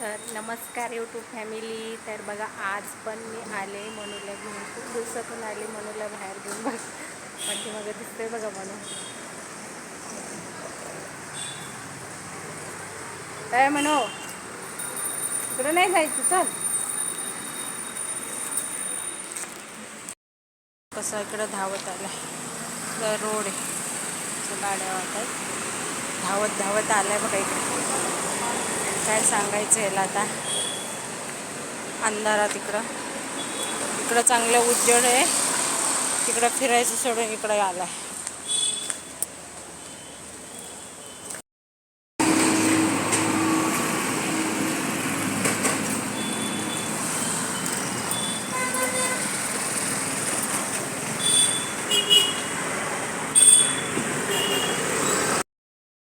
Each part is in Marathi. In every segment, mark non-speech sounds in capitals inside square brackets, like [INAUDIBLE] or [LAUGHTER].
तर नमस्कार यूट्यूब फॅमिली तर बघा आज पण मी आले मनूला घेऊन खूप दिवसातून आले मनूला बाहेर घेऊन बघ. म्हणजे मग दिसतंय बघा मनू काय म्हणू इकडं नाही जायचं चल. कसं इकडं धावत आलाय तर रोड आहे. गाड्या वाटत धावत धावत आलाय बघा इकडे. काय सांगायचं याला आता? अंधारात इकडं इकडं चांगलं उज्जड आहे. तिकडं फिरायचं सोडून इकडं आलाय.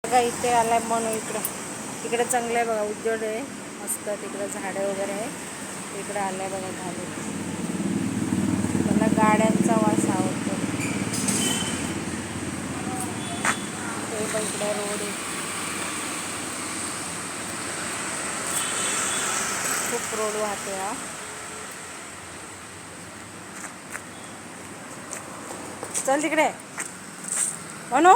बघा इथे आलाय म्हणून इकडं. तिकडे चांगलं आहे बघा उज्जड आहे मस्त तिकडं झाडं वगैरे आहे. तिकडं आलं आहे बघा झाले मला गाड्यांचा वास आवडतो. ते पण इकडं रोड आहे. खूप रोड वाहते हा. चल तिकडे. म्हणू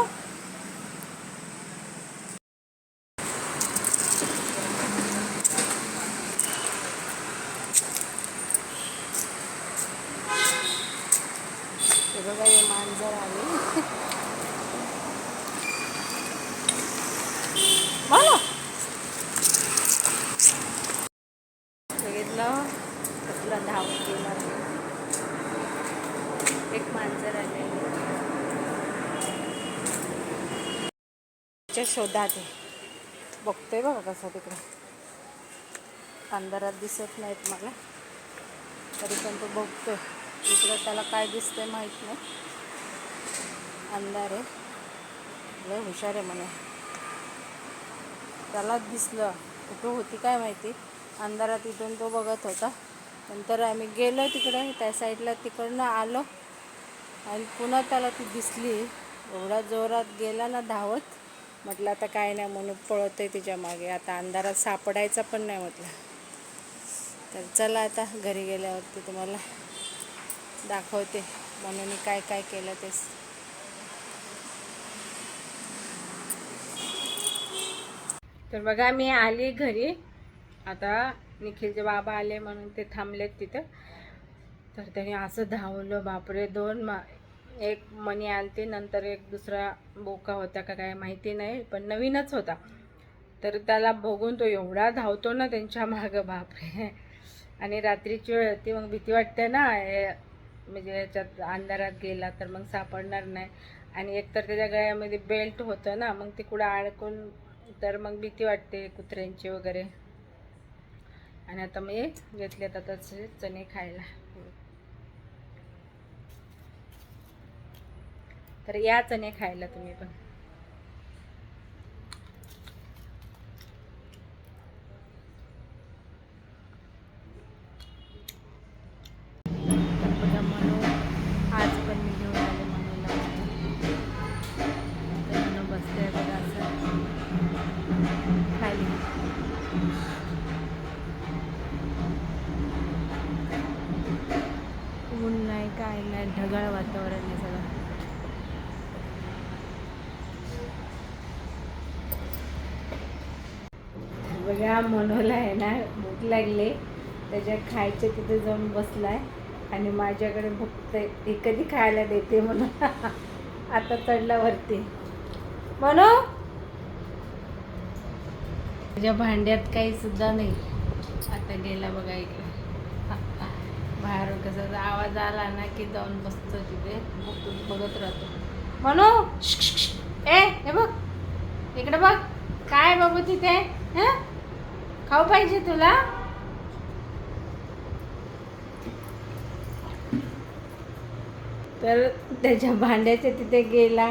हे बघा हे मांजर आले बोला बघितलं कसलं धाव केला एक मांजर आले च्या शोधात आहे. बघतोय बघा कसं तिकडे. अंधारात दिसत नाहीत मला. तरी पण तो बघतोय. तिकडं त्याला काय दिसतंय माहीत नाही. अंधार आहे. लय हुशार आहे म्हणे. त्यालाच दिसलं. कुठं होती काय माहिती. अंधारात इथून तो बघत होता. नंतर आम्ही गेलो तिकडे. त्या साईडला तिकडनं आलो. आणि पुन्हा त्याला ती दिसली. एवढा जोरात गेला ना धावत. म्हटलं आता काय नाही म्हणून पळतोय तिच्यामागे. आता अंधारात सापडायचा पण नाही म्हटलं. तर चला आता घरी गेल्यावरती तुम्हाला दाखवते म्हणून मी काय काय केलं तेच. तर बघा मी आली घरी. आता निखिलचे बाबा आले म्हणून ते थांबलेत तिथं. तर त्याने असं धावलं बापरे दोन मा एक मणी आणते नंतर एक दुसरा बोका होता का काय माहिती नाही पण नवीनच होता. तर त्याला बघून तो एवढा धावतो ना त्यांच्या मागं बापरे. आणि रात्रीची वेळ होती मग भीती वाटते ना म्हणजे याच्यात अंधारात गेला तर मग सापडणार नाही. आणि एकतर त्याच्या गळ्यामध्ये बेल्ट होतं ना मग ते कुठं अडकून तर मग भीती वाटते कुत्र्यांची वगैरे. आणि आता मी घेतले आता तसे चणे खायला. तर या चणे खायला तुम्ही पण. ढगाळ वातावरण म्हणू आज पण मी घेऊन आले म्हणूला तर म्हणून बसते बघा असं खाली ऊन नाही काय नाही ढगाळ वातावरण आहे सगळं बघा मनोला आहे ना भूक लागली. त्याच्या खायचे तिथे जाऊन बसलाय. आणि माझ्याकडे भक्त हे कधी खायला देते म्हणून. [LAUGHS] आता चढला वरती. मनो! त्याच्या भांड्यात काही सुद्धा नाही. आता गेला बघा इकडे. बाहेर कसा आवाज आला ना की जाऊन बसतो तिथे. बघ- बघत राहतो. म्हणू ए हे बघ इकडे बघ काय बाबू तिथे हं? खाऊ पाहिजे तुला? तर त्याच्या भांड्याच्या तिथे गेला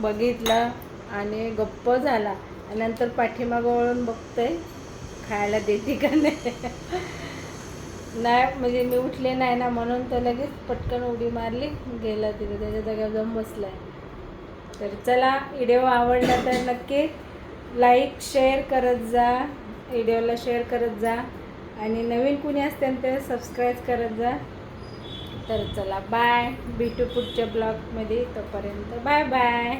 बघितलं आणि गप्प झाला. आणि नंतर पाठीमागं वळून बघतोय खायला देते का नाही? नाही म्हणजे मी उठले नाही ना म्हणून तर लगेच पटकन उडी मारली गेला तिथे त्याच्या जाग्यावर जाऊन बसलाय. तर चला व्हिडिओ आवडला तर नक्की लाईक शेअर करत जा. व्हिडिओला शेअर करत जा. आणि नवीन कुणी असतील तर सबस्क्राईब करत जा. तर चला बाय भेटू पुढच्या ब्लॉगमध्ये तोपर्यंत बाय बाय